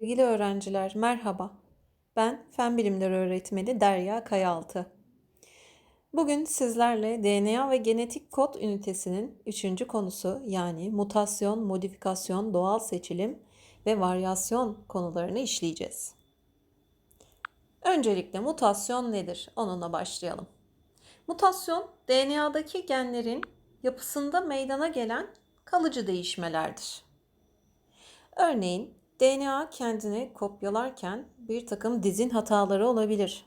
Sevgili öğrenciler, merhaba. Ben Fen Bilimleri Öğretmeni Derya Kayaaltı. Bugün sizlerle DNA ve genetik kod ünitesinin üçüncü konusu yani mutasyon, modifikasyon, doğal seçilim ve varyasyon konularını işleyeceğiz. Öncelikle mutasyon nedir? Onunla başlayalım. Mutasyon, DNA'daki genlerin yapısında meydana gelen kalıcı değişmelerdir. Örneğin DNA kendini kopyalarken bir takım dizin hataları olabilir.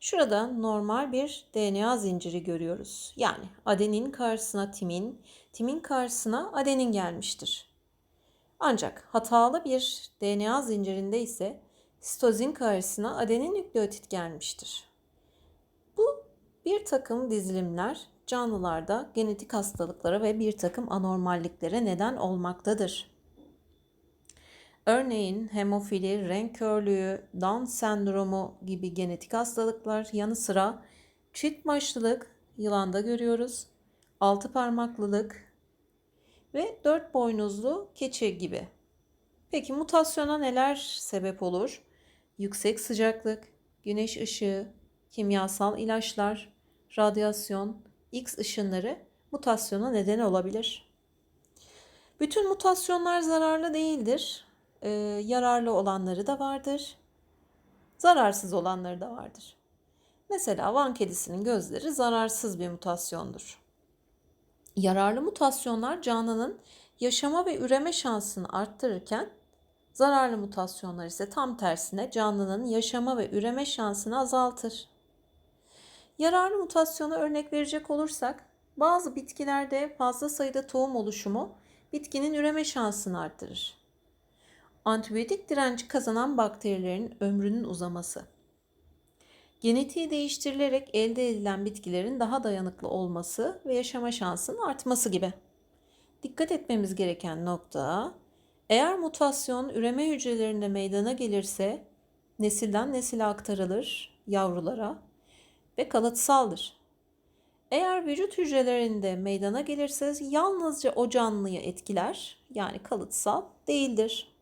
Şurada normal bir DNA zinciri görüyoruz. Yani adenin karşısına timin, timin karşısına adenin gelmiştir. Ancak hatalı bir DNA zincirinde ise sitozin karşısına adenin nükleotit gelmiştir. Bu bir takım dizilimler canlılarda genetik hastalıklara ve bir takım anormalliklere neden olmaktadır. Örneğin hemofili, renk körlüğü, Down sendromu gibi genetik hastalıklar yanı sıra çift başlılık yılanda görüyoruz, altı parmaklılık ve dört boynuzlu keçi gibi. Peki mutasyona neler sebep olur? Yüksek sıcaklık, güneş ışığı, kimyasal ilaçlar, radyasyon, X ışınları mutasyona neden olabilir. Bütün mutasyonlar zararlı değildir e, yararlı olanları da vardır. Zararsız olanları da vardır. Mesela Van kedisinin gözleri zararsız bir mutasyondur. Yararlı mutasyonlar canlının yaşama ve üreme şansını arttırırken zararlı mutasyonlar ise tam tersine canlının yaşama ve üreme şansını azaltır. Yararlı mutasyona örnek verecek olursak bazı bitkilerde fazla sayıda tohum oluşumu bitkinin üreme şansını arttırır antibiyotik direnci kazanan bakterilerin ömrünün uzaması. Genetiği değiştirilerek elde edilen bitkilerin daha dayanıklı olması ve yaşama şansının artması gibi. Dikkat etmemiz gereken nokta, eğer mutasyon üreme hücrelerinde meydana gelirse nesilden nesile aktarılır yavrulara ve kalıtsaldır. Eğer vücut hücrelerinde meydana gelirse yalnızca o canlıyı etkiler yani kalıtsal değildir.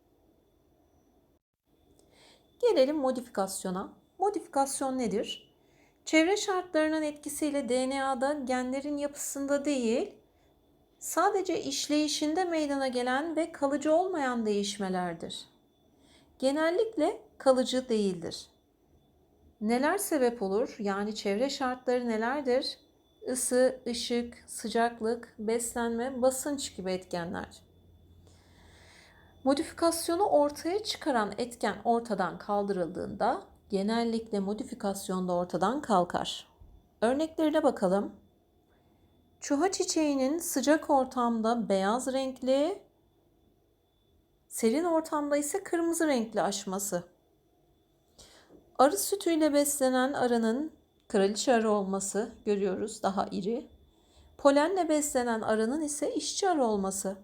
Gelelim modifikasyona. Modifikasyon nedir? Çevre şartlarının etkisiyle DNA'da genlerin yapısında değil, sadece işleyişinde meydana gelen ve kalıcı olmayan değişmelerdir. Genellikle kalıcı değildir. Neler sebep olur? Yani çevre şartları nelerdir? Isı, ışık, sıcaklık, beslenme, basınç gibi etkenler. Modifikasyonu ortaya çıkaran etken ortadan kaldırıldığında genellikle modifikasyon da ortadan kalkar. Örneklerine bakalım. Çuha çiçeğinin sıcak ortamda beyaz renkli, serin ortamda ise kırmızı renkli açması. Arı sütüyle beslenen arının kraliçe arı olması görüyoruz daha iri. Polenle beslenen arının ise işçi arı olması.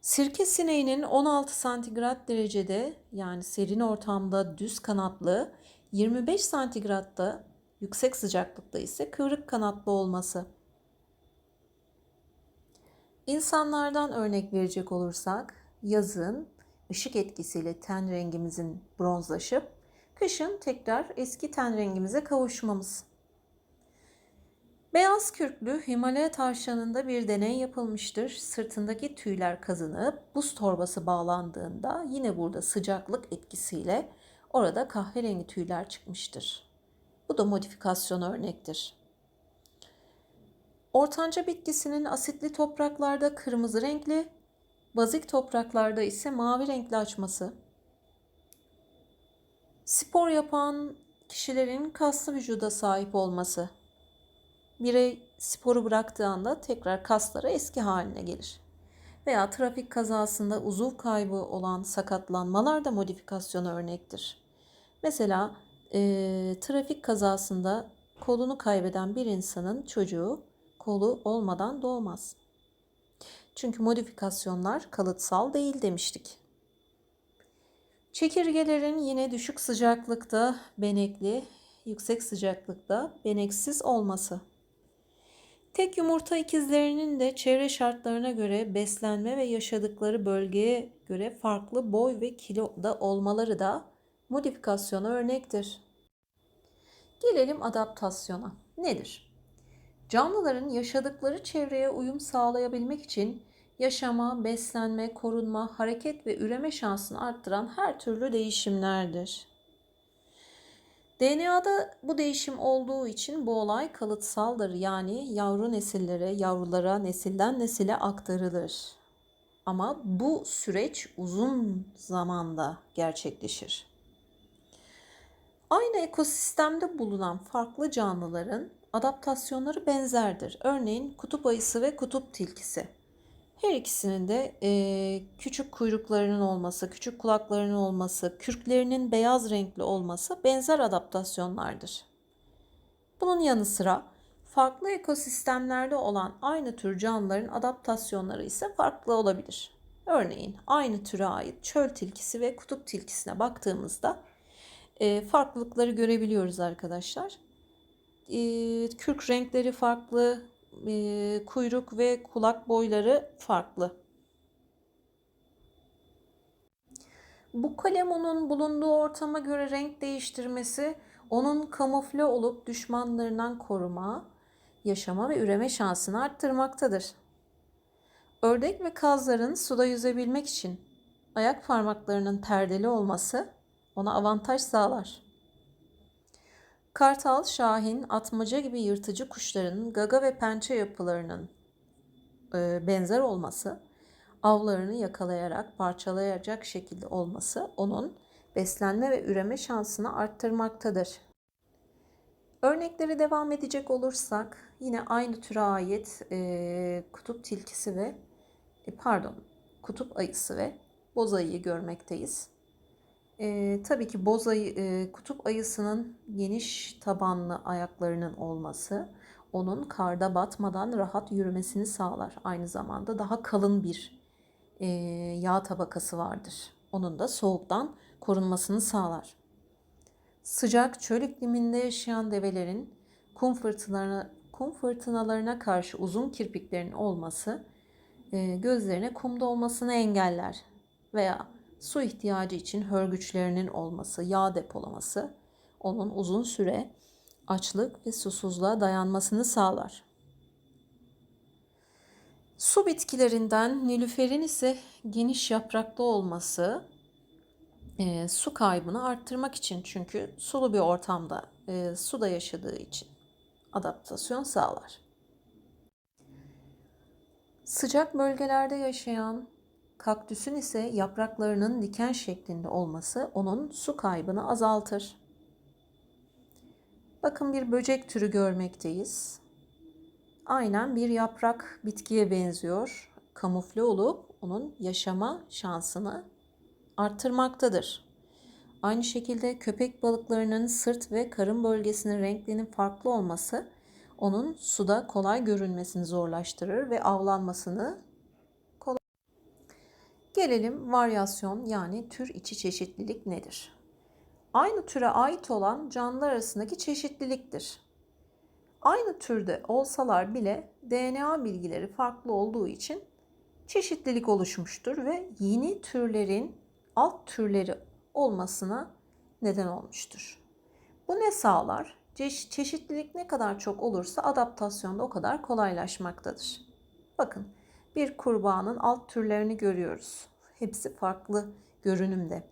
Sirke sineğinin 16 santigrat derecede yani serin ortamda düz kanatlı, 25 santigratta yüksek sıcaklıkta ise kıvrık kanatlı olması. İnsanlardan örnek verecek olursak yazın ışık etkisiyle ten rengimizin bronzlaşıp kışın tekrar eski ten rengimize kavuşmamız. Beyaz kürklü Himalaya tavşanında bir deney yapılmıştır. Sırtındaki tüyler kazınıp buz torbası bağlandığında yine burada sıcaklık etkisiyle orada kahverengi tüyler çıkmıştır. Bu da modifikasyon örnektir. Ortanca bitkisinin asitli topraklarda kırmızı renkli, bazik topraklarda ise mavi renkli açması. Spor yapan kişilerin kaslı vücuda sahip olması birey sporu bıraktığı anda tekrar kasları eski haline gelir. Veya trafik kazasında uzuv kaybı olan sakatlanmalar da modifikasyona örnektir. Mesela e, trafik kazasında kolunu kaybeden bir insanın çocuğu kolu olmadan doğmaz. Çünkü modifikasyonlar kalıtsal değil demiştik. Çekirgelerin yine düşük sıcaklıkta benekli, yüksek sıcaklıkta beneksiz olması. Tek yumurta ikizlerinin de çevre şartlarına göre beslenme ve yaşadıkları bölgeye göre farklı boy ve kiloda olmaları da modifikasyona örnektir. Gelelim adaptasyona. Nedir? Canlıların yaşadıkları çevreye uyum sağlayabilmek için yaşama, beslenme, korunma, hareket ve üreme şansını arttıran her türlü değişimlerdir. DNA'da bu değişim olduğu için bu olay kalıtsaldır. Yani yavru nesillere, yavrulara, nesilden nesile aktarılır. Ama bu süreç uzun zamanda gerçekleşir. Aynı ekosistemde bulunan farklı canlıların adaptasyonları benzerdir. Örneğin kutup ayısı ve kutup tilkisi. Her ikisinin de e, küçük kuyruklarının olması, küçük kulaklarının olması, kürklerinin beyaz renkli olması benzer adaptasyonlardır. Bunun yanı sıra farklı ekosistemlerde olan aynı tür canlıların adaptasyonları ise farklı olabilir. Örneğin aynı türe ait çöl tilkisi ve kutup tilkisine baktığımızda e, farklılıkları görebiliyoruz arkadaşlar. E, kürk renkleri farklı, e, kuyruk ve kulak boyları farklı. Bu kalemonun bulunduğu ortama göre renk değiştirmesi onun kamufle olup düşmanlarından koruma, yaşama ve üreme şansını arttırmaktadır. Ördek ve kazların suda yüzebilmek için ayak parmaklarının perdeli olması ona avantaj sağlar. Kartal, şahin, atmaca gibi yırtıcı kuşların gaga ve pençe yapılarının e, benzer olması, avlarını yakalayarak parçalayacak şekilde olması onun beslenme ve üreme şansını arttırmaktadır. Örnekleri devam edecek olursak yine aynı türe ait e, kutup tilkisi ve e, pardon kutup ayısı ve boz ayıyı görmekteyiz. E, tabii ki boz ayı, e, kutup ayısının geniş tabanlı ayaklarının olması onun karda batmadan rahat yürümesini sağlar. Aynı zamanda daha kalın bir e, yağ tabakası vardır. Onun da soğuktan korunmasını sağlar. Sıcak çöl ikliminde yaşayan develerin kum fırtınalarına, kum fırtınalarına karşı uzun kirpiklerin olması e, gözlerine kumda olmasını engeller veya su ihtiyacı için hörgüçlerinin olması, yağ depolaması onun uzun süre açlık ve susuzluğa dayanmasını sağlar. Su bitkilerinden nilüferin ise geniş yapraklı olması e, su kaybını arttırmak için çünkü sulu bir ortamda e, suda yaşadığı için adaptasyon sağlar. Sıcak bölgelerde yaşayan Kaktüsün ise yapraklarının diken şeklinde olması onun su kaybını azaltır. Bakın bir böcek türü görmekteyiz. Aynen bir yaprak bitkiye benziyor. Kamufle olup onun yaşama şansını arttırmaktadır. Aynı şekilde köpek balıklarının sırt ve karın bölgesinin renklerinin farklı olması onun suda kolay görünmesini zorlaştırır ve avlanmasını Gelelim varyasyon yani tür içi çeşitlilik nedir? Aynı türe ait olan canlılar arasındaki çeşitliliktir. Aynı türde olsalar bile DNA bilgileri farklı olduğu için çeşitlilik oluşmuştur ve yeni türlerin alt türleri olmasına neden olmuştur. Bu ne sağlar? Çe- çeşitlilik ne kadar çok olursa adaptasyon da o kadar kolaylaşmaktadır. Bakın bir kurbağanın alt türlerini görüyoruz. Hepsi farklı görünümde.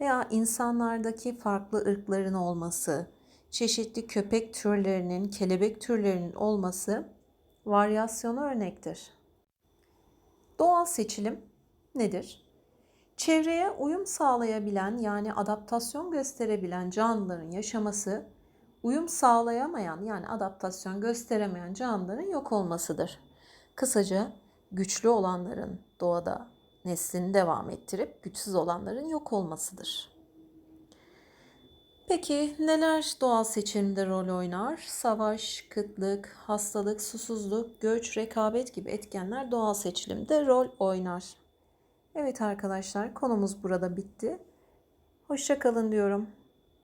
Veya insanlardaki farklı ırkların olması, çeşitli köpek türlerinin, kelebek türlerinin olması varyasyona örnektir. Doğal seçilim nedir? Çevreye uyum sağlayabilen yani adaptasyon gösterebilen canlıların yaşaması, uyum sağlayamayan yani adaptasyon gösteremeyen canlıların yok olmasıdır. Kısaca güçlü olanların doğada neslini devam ettirip güçsüz olanların yok olmasıdır. Peki neler doğal seçimde rol oynar? Savaş, kıtlık, hastalık, susuzluk, göç, rekabet gibi etkenler doğal seçilimde rol oynar. Evet arkadaşlar konumuz burada bitti. Hoşça kalın diyorum.